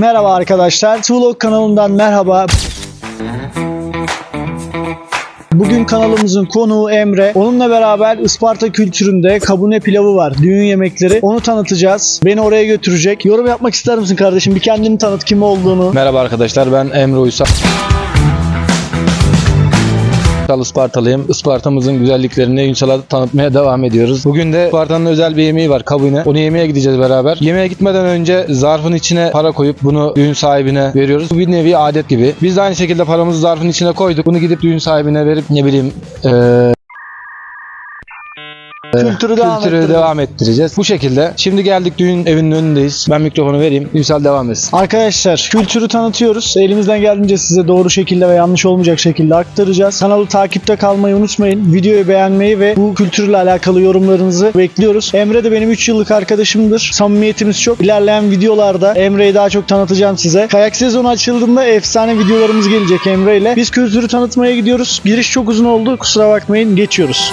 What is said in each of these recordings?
Merhaba arkadaşlar. Tuğlok kanalından merhaba. Bugün kanalımızın konuğu Emre. Onunla beraber Isparta kültüründe kabune pilavı var. Düğün yemekleri. Onu tanıtacağız. Beni oraya götürecek. Yorum yapmak ister misin kardeşim? Bir kendini tanıt kim olduğunu. Merhaba arkadaşlar ben Emre Uysal. Ispartalıyım. Isparta'mızın güzelliklerini Ünsal'a tanıtmaya devam ediyoruz. Bugün de Isparta'nın özel bir yemeği var kabine. Onu yemeye gideceğiz beraber. Yemeğe gitmeden önce zarfın içine para koyup bunu düğün sahibine veriyoruz. Bu bir nevi adet gibi. Biz de aynı şekilde paramızı zarfın içine koyduk. Bunu gidip düğün sahibine verip ne bileyim eee Kültürü devam kültürü devam ettireceğiz. Bu şekilde. Şimdi geldik düğün evinin önündeyiz. Ben mikrofonu vereyim. Ünsal devam etsin. Arkadaşlar kültürü tanıtıyoruz. Elimizden geldiğince size doğru şekilde ve yanlış olmayacak şekilde aktaracağız. Kanalı takipte kalmayı unutmayın. Videoyu beğenmeyi ve bu kültürle alakalı yorumlarınızı bekliyoruz. Emre de benim 3 yıllık arkadaşımdır. Samimiyetimiz çok. İlerleyen videolarda Emre'yi daha çok tanıtacağım size. Kayak sezonu açıldığında efsane videolarımız gelecek Emre ile. Biz kültürü tanıtmaya gidiyoruz. Giriş çok uzun oldu. Kusura bakmayın. Geçiyoruz.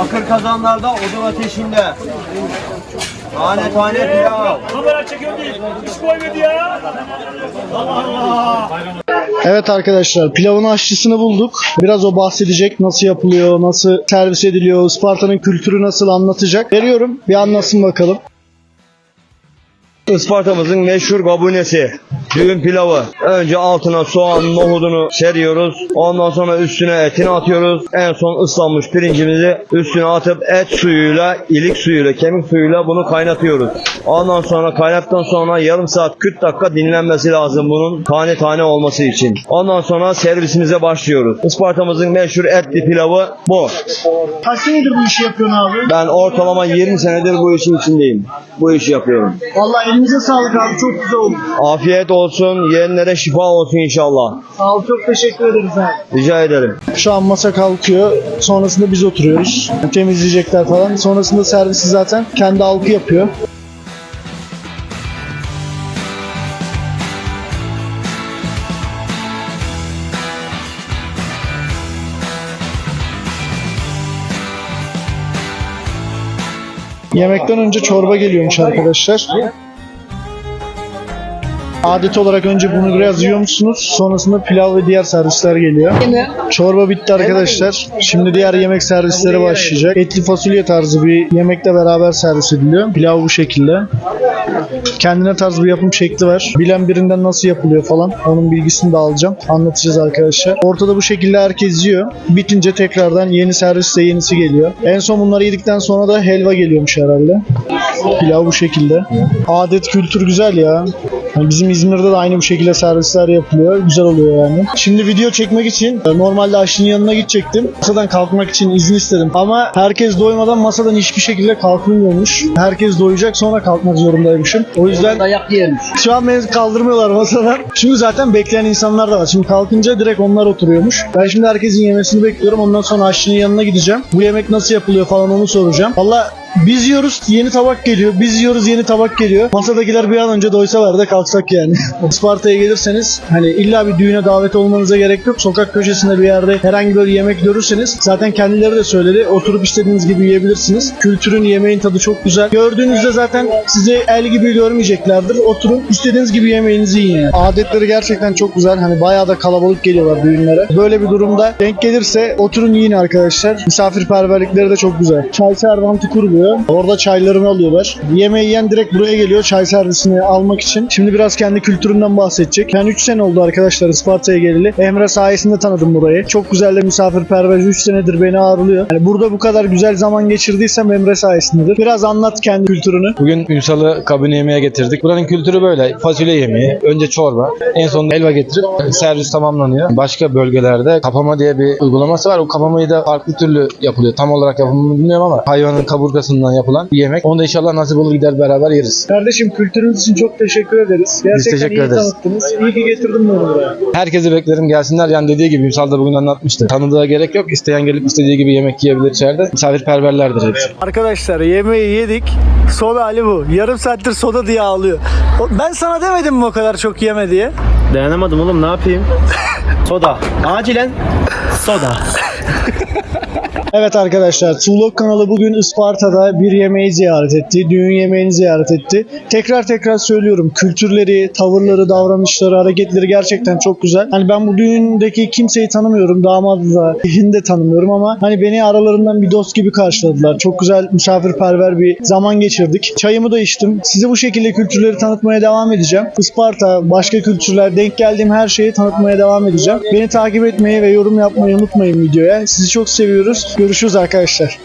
Akır kazanlarda odun ateşinde. Tane tane pilav. Kamera çekiyor değil. Hiç koymadı ya. Evet arkadaşlar pilavın aşçısını bulduk. Biraz o bahsedecek nasıl yapılıyor, nasıl servis ediliyor, Isparta'nın kültürü nasıl anlatacak. Veriyorum bir anlasın bakalım. Isparta'mızın meşhur gabunesi. Düğün pilavı. Önce altına soğan, nohudunu seriyoruz. Ondan sonra üstüne etini atıyoruz. En son ıslanmış pirincimizi üstüne atıp et suyuyla, ilik suyuyla, kemik suyuyla bunu kaynatıyoruz. Ondan sonra kaynattıktan sonra yarım saat 40 dakika dinlenmesi lazım bunun tane tane olması için. Ondan sonra servisimize başlıyoruz. Isparta'mızın meşhur etli pilavı bu. Kaç senedir bu işi yapıyorsun abi? Ben ortalama 20 senedir bu işin içindeyim. Bu işi yapıyorum. Vallahi elinize sağlık abi çok güzel oldu. Afiyet olsun, yiyenlere şifa olsun inşallah. Sağ ol çok teşekkür ederiz abi. Rica ederim. Şu an masa kalkıyor. Sonrasında biz oturuyoruz. Temizleyecekler falan. Sonrasında servisi zaten kendi halkı yapıyor. Yemekten önce çorba geliyormuş arkadaşlar. Adet olarak önce bunu biraz yiyor musunuz? Sonrasında pilav ve diğer servisler geliyor. Çorba bitti arkadaşlar. Şimdi diğer yemek servisleri başlayacak. Etli fasulye tarzı bir yemekle beraber servis ediliyor. Pilav bu şekilde. Kendine tarz bir yapım şekli var. Bilen birinden nasıl yapılıyor falan. Onun bilgisini de alacağım. Anlatacağız arkadaşlar. Ortada bu şekilde herkes yiyor. Bitince tekrardan yeni serviste yenisi geliyor. En son bunları yedikten sonra da helva geliyormuş herhalde. Pilav bu şekilde. Adet kültür güzel ya. Yani bizim İzmir'de de aynı bu şekilde servisler yapılıyor. Güzel oluyor yani. Şimdi video çekmek için e, normalde aşçının yanına gidecektim. Masadan kalkmak için izin istedim. Ama herkes doymadan masadan hiçbir şekilde kalkılmıyormuş. Herkes doyacak sonra kalkmak zorundaymışım. O yüzden Dayak yermiş. şu an beni kaldırmıyorlar masadan. Çünkü zaten bekleyen insanlar da var. Şimdi kalkınca direkt onlar oturuyormuş. Ben şimdi herkesin yemesini bekliyorum. Ondan sonra aşçının yanına gideceğim. Bu yemek nasıl yapılıyor falan onu soracağım. Valla biz yiyoruz yeni tabak geliyor. Biz yiyoruz yeni tabak geliyor. Masadakiler bir an önce doysalar da kalksak yani. Isparta'ya gelirseniz hani illa bir düğüne davet olmanıza gerek yok. Sokak köşesinde bir yerde herhangi böyle yemek görürseniz zaten kendileri de söyledi. Oturup istediğiniz gibi yiyebilirsiniz. Kültürün yemeğin tadı çok güzel. Gördüğünüzde zaten sizi el gibi görmeyeceklerdir. Oturun istediğiniz gibi yemeğinizi yiyin. yani. Adetleri gerçekten çok güzel. Hani bayağı da kalabalık geliyorlar düğünlere. Böyle bir durumda denk gelirse oturun yiyin arkadaşlar. Misafirperverlikleri de çok güzel. Çay servantı kurulu. Oluyor. Orada çaylarını alıyorlar. Yemeği yiyen direkt buraya geliyor çay servisini almak için. Şimdi biraz kendi kültüründen bahsedecek. Ben 3 sene oldu arkadaşlar Isparta'ya geleli. Emre sayesinde tanıdım burayı. Çok güzel de misafirperver 3 senedir beni ağırlıyor. Yani burada bu kadar güzel zaman geçirdiysem Emre sayesindedir. Biraz anlat kendi kültürünü. Bugün Ünsal'ı kabine yemeğe getirdik. Buranın kültürü böyle. Fasulye yemeği, önce çorba, en sonunda helva getirip servis tamamlanıyor. Başka bölgelerde kapama diye bir uygulaması var. O kapamayı da farklı türlü yapılıyor. Tam olarak yapımını bilmiyorum ama hayvanın kaburgasından yapılan bir yemek. Onu da inşallah nasip olur gider beraber yeriz. Kardeşim kültürünüz için çok teşekkür ederiz. Gerçekten teşekkür iyi ederiz. tanıttınız. İyi ki getirdin bunu buraya. Herkesi beklerim gelsinler. Yani dediği gibi Ünsal da bugün anlatmıştı. Tanıdığa gerek yok. İsteyen gelip istediği gibi yemek yiyebilir içeride. Misafirperverlerdir hepsi. Arkadaşlar yemeği yedik. Soda Ali bu. Yarım saattir soda diye ağlıyor. Ben sana demedim mi o kadar çok yeme diye? Dayanamadım oğlum ne yapayım? Soda. Acilen soda. Evet arkadaşlar Tuğlok kanalı bugün Isparta'da bir yemeği ziyaret etti. Düğün yemeğini ziyaret etti. Tekrar tekrar söylüyorum kültürleri, tavırları, davranışları, hareketleri gerçekten çok güzel. Hani ben bu düğündeki kimseyi tanımıyorum. Damadı da, ehini de tanımıyorum ama hani beni aralarından bir dost gibi karşıladılar. Çok güzel misafirperver bir zaman geçirdik. Çayımı da içtim. Size bu şekilde kültürleri tanıtmaya devam edeceğim. Isparta, başka kültürler, denk geldiğim her şeyi tanıtmaya devam edeceğim. Beni takip etmeyi ve yorum yapmayı unutmayın videoya. Sizi çok seviyoruz. Görüşürüz arkadaşlar.